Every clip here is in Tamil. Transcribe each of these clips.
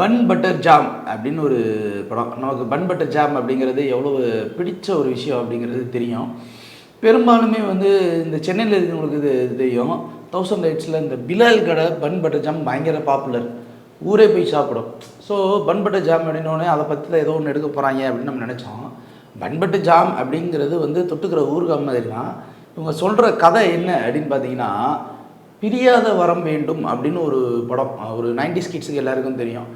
பன் பட்டர் ஜாம் அப்படின்னு ஒரு படம். நமக்கு பன் பட்டர் ஜாம் அப்படிங்கிறது எவ்வளோ பிடிச்ச ஒரு விஷயம் அப்படிங்கிறது தெரியும். பெரும்பாலுமே வந்து இந்த சென்னையில் இருக்கிறவங்களுக்கு இது இது தெரியும். தௌசண்ட் லைட்ஸில் இந்த பிலால் கடை பன் பட்டர் ஜாம் பயங்கர பாப்புலர் ஊரே போய் சாப்பிடும். ஸோ பன் பட்டர் ஜாம் அப்படின்னோடனே அதை பற்றி தான் ஏதோ ஒன்று எடுக்க போகிறாங்க அப்படின்னு நம்ம நினச்சோம். பன் பட்டர் ஜாம் அப்படிங்கிறது வந்து தொட்டுக்கிற ஊறுகாய் மாதிரி தான் இவங்க சொல்கிற கதை என்ன அப்படின்னு பார்த்தீங்கன்னா பிரியாத வரம் வேண்டும் அப்படின்னு ஒரு படம். ஒரு 90s கிட்ஸுக்கு எல்லாருக்கும் தெரியும்.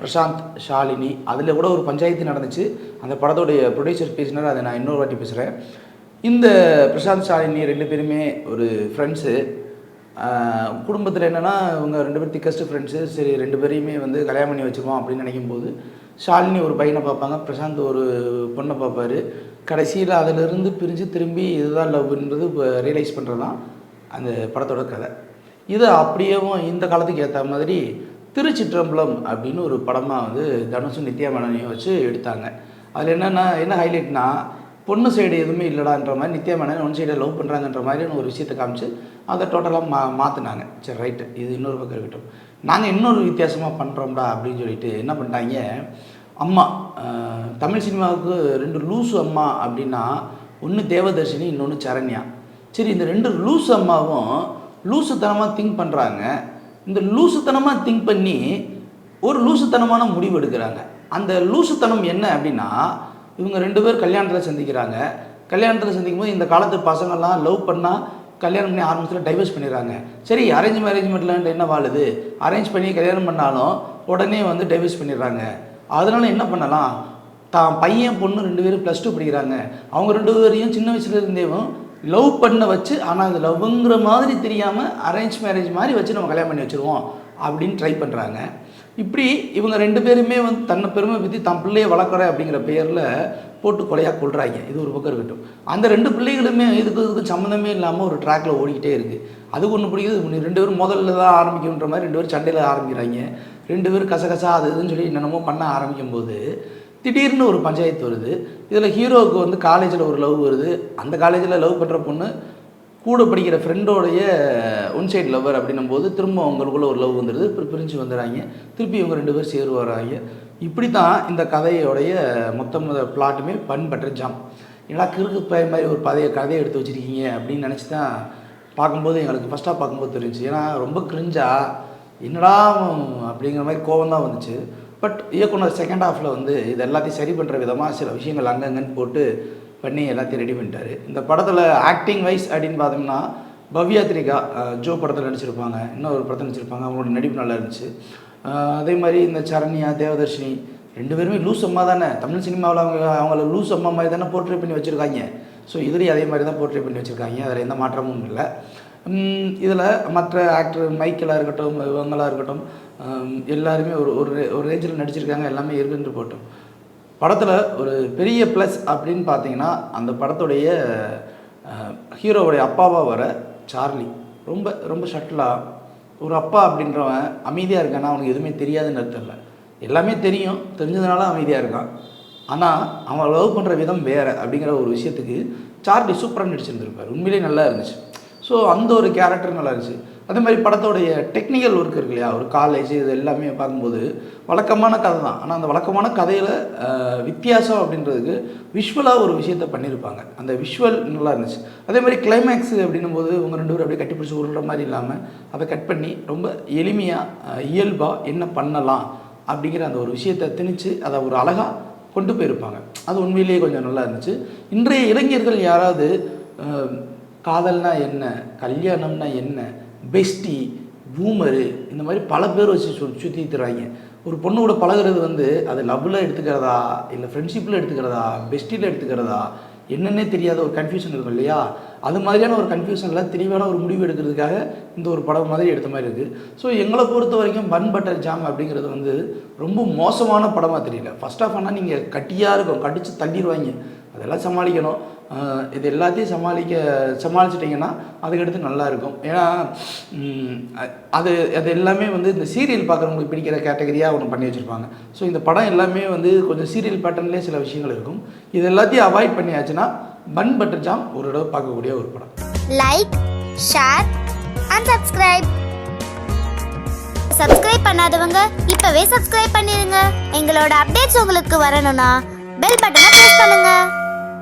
பிரசாந்த் ஷாலினி. அதில் கூட ஒரு பஞ்சாயத்து நடந்துச்சு. அந்த படத்தோடைய ப்ரொடியூசர் பேசினார். அதை நான் இன்னொரு வாட்டி பேசுகிறேன் இந்த பிரசாந்த் ஷாலினி ரெண்டு பேருமே ஒரு ஃப்ரெண்ட்ஸு குடும்பத்தில் என்னென்னா இவங்க ரெண்டு பேரும் திக்கஸ்ட் ஃப்ரெண்ட்ஸு சரி ரெண்டு பேரையுமே வந்து கல்யாணம் பண்ணி வச்சுருவோம் அப்படின்னு நினைக்கும் போது ஷாலினி ஒரு பையனை பார்ப்பாங்க. பிரசாந்த் ஒரு பொண்ணை பார்ப்பாரு. கடைசியில் அதிலிருந்து பிரிஞ்சு திரும்பி இதுதான் லவ்ன்றது இப்போ ரியலைஸ் பண்ணுறது தான் அந்த படத்தோட கதை. இது அப்படியேவும் இந்த காலத்துக்கு ஏற்ற மாதிரி திருச்சிற்றம்பலம் அப்படின்னு ஒரு படமாக வந்து தனுஷும் நித்யா மேனனையும் வச்சு எடுத்தாங்க. அதில் என்னென்னா என்ன ஹைலைட்னா பொண்ணு சைடு எதுவுமே இல்லைடான்ற மாதிரி நித்யா மேனன் ஒன் சைடை லவ் பண்ணுறாங்கன்ற மாதிரியான ஒரு விஷயத்தை காமிச்சு அதை டோட்டலாக மா மாற்றினாங்க சரி ரைட்டு இது இன்னொரு பக்கம் இருக்கட்டும். நாங்கள் இன்னொரு வித்தியாசமாக பண்ணுறோம்டா அப்படின்னு சொல்லிட்டு என்ன பண்ணிட்டாங்க அம்மா தமிழ் சினிமாவுக்கு ரெண்டு லூசு அம்மா அப்படின்னா ஒன்று தேவதர்ஷினி இன்னொன்று சரண்யா. சரி இந்த ரெண்டு லூசு அம்மாவும் லூசுத்தனமாக திங்க் பண்ணுறாங்க இந்த லூசுத்தனமாக திங்க் பண்ணி ஒரு லூசுத்தனமான முடிவு எடுக்கிறாங்க. அந்த லூசுத்தனம் என்ன அப்படின்னா இவங்க ரெண்டு பேர் கல்யாணத்தில் சந்திக்கிறாங்க. கல்யாணத்தில் சந்திக்கும் போது இந்த காலத்து பசங்கள்லாம் லவ் பண்ணால் கல்யாணம் பண்ணி ஆரம்பத்தில் டைவர்ஸ் பண்ணிடுறாங்க. சரி அரேஞ்ச் மேரேஜ்மெண்ட்டில் என்ன வாழுது? அரேஞ்ச் பண்ணி கல்யாணம் பண்ணாலும் உடனே வந்து டைவர்ஸ் பண்ணிடுறாங்க. அதனால் என்ன பண்ணலாம்? தான் பையன் பொண்ணு ரெண்டு பேரும் ப்ளஸ் டூ படிக்கிறாங்க. அவங்க ரெண்டு பேரையும் சின்ன வயசுலேருந்தேவும் லவ் பண்ண வச்சு ஆனால் அது லவ்ங்கிற மாதிரி தெரியாமல் அரேஞ்ச் மேரேஜ் மாதிரி வச்சு நம்ம கல்யாணம் பண்ணி வச்சுருவோம் அப்படின்னு ட்ரை பண்ணுறாங்க இப்படி இவங்க ரெண்டு பேருமே வந்து தன்னை பெருமை பற்றி தன் பிள்ளையை வளர்க்குற அப்படிங்கிற பெயரில் போட்டு கொலையாக கொள்கிறாங்க இது ஒரு பக்கம் இருக்கட்டும். அந்த ரெண்டு பிள்ளைகளுமே இதுக்கு இதுக்கு சம்மந்தமே இல்லாமல் ஒரு ட்ராக்ல ஓடிக்கிட்டே இருக்குது அதுக்கு ஒன்று பிடிக்குது ரெண்டு பேரும் முதல்ல தான் ஆரம்பிக்கும்ன்ற மாதிரி ரெண்டு பேரும் சண்டையில் ஆரம்பிக்கிறாங்க. ரெண்டு பேரும் கசகசா அது இதுன்னு சொல்லி என்னென்னமோ பண்ண ஆரம்பிக்கும் போது திடீர்னு ஒரு பஞ்சாயத்து வருது. இதில் ஹீரோவுக்கு வந்து காலேஜில் ஒரு லவ் வருது. அந்த காலேஜில் லவ் பண்ணுற பொண்ணு கூட படிக்கிற ஃப்ரெண்டோடைய ஒன் சைடு லவ்வர் அப்படின்னும் போது திரும்ப அவங்களுக்குள்ள ஒரு லவ் வந்துடுது அப்புறம் பிரிஞ்சு வந்துடுறாங்க திருப்பி இவங்க ரெண்டு பேரும் சேரு வராங்க. இப்படி தான் இந்த கதையோடைய மொத்த மொத பிளாட்டுமே பன் ஜாம் என்னடா கிறுக்கு பய மாதிரி ஒரு பதைய கதையை எடுத்து வச்சிருக்கீங்க அப்படின்னு நினச்சி தான் பார்க்கும்போது எங்களுக்கு ஃபஸ்ட்டாக பார்க்கும்போது தெரிஞ்சுச்சு. ஏன்னா ரொம்ப கிரிஞ்சா என்னடா அப்படிங்கிற மாதிரி கோவம் தான் வந்துச்சு. பட் இயக்குனர் செகண்ட் ஹாஃபில் வந்து இது எல்லாத்தையும் சரி பண்ணுற விதமாக சில விஷயங்கள் அங்கங்கன்னு போட்டு பண்ணி எல்லாத்தையும் ரெடி பண்ணிட்டாரு. இந்த படத்தில் ஆக்டிங் வைஸ் அப்படின்னு பார்த்தோம்னா பவ்யா திரிகா ஜோ படத்தில் நடிச்சிருப்பாங்க. இன்னும் ஒரு படத்தில் நடிச்சிருப்பாங்க. அவங்களோட நடிப்பு நல்லா இருந்துச்சு. அதே மாதிரி இந்த சரண்யா தேவதர்ஷினி ரெண்டு பேருமே லூஸ் அம்மா தானே. தமிழ் சினிமாவில் அவங்க அவங்கள லூஸ் அம்மா மாதிரி தானே போர்ட்ரேட் பண்ணி வச்சுருக்காங்க. ஸோ இதுலேயும் அதே மாதிரி தான் போர்ட்ரேட் பண்ணி வச்சுருக்காங்க. அதில் எந்த மாற்றமும் இல்லை. இதில் மற்ற ஆக்டர் மைக்கேலாக இருக்கட்டும் இவங்களாக இருக்கட்டும் எல்லாருமே ஒரு ஒரு ஒரு ரேஞ்சில் நடிச்சிருக்காங்க எல்லாமே இருக்குன்னு போட்டோம். படத்தில் ஒரு பெரிய ப்ளஸ் அப்படின்னு பார்த்தீங்கன்னா அந்த படத்துடைய ஹீரோவுடைய அப்பாவாக வர சார்லி. ரொம்ப ரொம்ப ஷட்டிலாக ஒரு அப்பா அப்படின்றவன் அமைதியாக இருக்கான்னா அவனுக்கு எதுவுமே தெரியாதுன்னு அர்த்தம் இல்லை எல்லாமே தெரியும் தெரிஞ்சதுனால அமைதியாக இருக்கான். ஆனால் அவன் லவ் பண்ணுற விதம் வேறு அப்படிங்கிற ஒரு விஷயத்துக்கு சார்லி சூப்பராக நடிச்சிருந்திருப்பார். உண்மையிலேயே நல்லா இருந்துச்சு. ஸோ அந்த ஒரு கேரக்டர் நல்லா இருந்துச்சு. அதே மாதிரி படத்தோடைய டெக்னிக்கல் ஒர்க் இருக்கு இல்லையா? ஒரு காலேஜ் இது எல்லாமே பார்க்கும்போது வழக்கமான கதை தான். ஆனால் அந்த வழக்கமான கதையில் வித்தியாசம் அப்படின்றதுக்கு விஷுவலாக ஒரு விஷயத்த பண்ணியிருப்பாங்க. அந்த விஷுவல் நல்லா இருந்துச்சு. அதே மாதிரி கிளைமேக்ஸ் அப்படின்னும் போது உங்கள் ரெண்டு பேரும் அப்படியே கட்டிப்பிடிச்சி உருள மாதிரி இல்லாமல் அதை கட் பண்ணி ரொம்ப எளிமையாக இயல்பாக என்ன பண்ணலாம் அப்படிங்கிற அந்த ஒரு விஷயத்தை திணிச்சு அதை ஒரு அழகாக கொண்டு போயிருப்பாங்க. அது உண்மையிலேயே கொஞ்சம் நல்லா இருந்துச்சு. இன்றைய இளைஞர்கள் யாராவது காதல்னா என்ன? கல்யாணம்னா என்ன? பெஸ்டி பூமரு இந்த மாதிரி பல பேர் வச்சு சு சுற்றி தருவாங்க ஒரு பொண்ணு கூட பழகுறது வந்து அது லவ்வில் எடுத்துக்கிறதா? இல்லை ஃப்ரெண்ட்ஷிப்பில் எடுத்துக்கிறதா? பெஸ்ட்டியில் எடுத்துக்கிறதா? என்னென்னே தெரியாத ஒரு கன்ஃபியூஷன் இருக்கும் இல்லையா? அது மாதிரியான ஒரு கன்ஃபியூஷனில் தெளிவான ஒரு முடிவு எடுக்கிறதுக்காக இந்த ஒரு படம் மாதிரி எடுத்த மாதிரி இருக்குது ஸோ எங்களை பொறுத்த வரைக்கும் பன் பட்டர் ஜாம் அப்படிங்கிறது வந்து ரொம்ப மோசமான படமாக தெரியல. ஃபஸ்ட் ஆஃப் ஆனால் நீங்கள் கட்டியாக இருக்கும். கடிச்சு தள்ளிடுவாங்க. அதெல்லாம் சமாளிக்கணும். இது எல்லாத்தையும் சமாளிக்க சமாளிச்சிட்டிங்கன்னா அதுக்கடுத்து நல்லா இருக்கும் ஏன்னா அது அது எல்லாமே வந்து இந்த சீரியல் பார்க்குறவங்களுக்கு பிடிக்கிற கேட்டகரியாக ஒன்று பண்ணி வச்சுருப்பாங்க. ஸோ இந்த படம் எல்லாமே வந்து கொஞ்சம் சீரியல் பேட்டர்ன்லேயே சில விஷயங்கள் இருக்கும். இது எல்லாத்தையும் அவாய்ட் பண்ணியாச்சுன்னா பன் பட்டர் ஜாம் ஒரு தடவை பார்க்கக்கூடிய ஒரு படம். Like share and subscribe subscribe பண்ணாதவங்க இப்பவே சப்ஸ்கிரைப் பண்ணிருங்க. எங்களோட அப்டேட்ஸ் உங்களுக்கு வரணும்னா பெல் பட்டனை பிரஸ் பண்ணுங்க.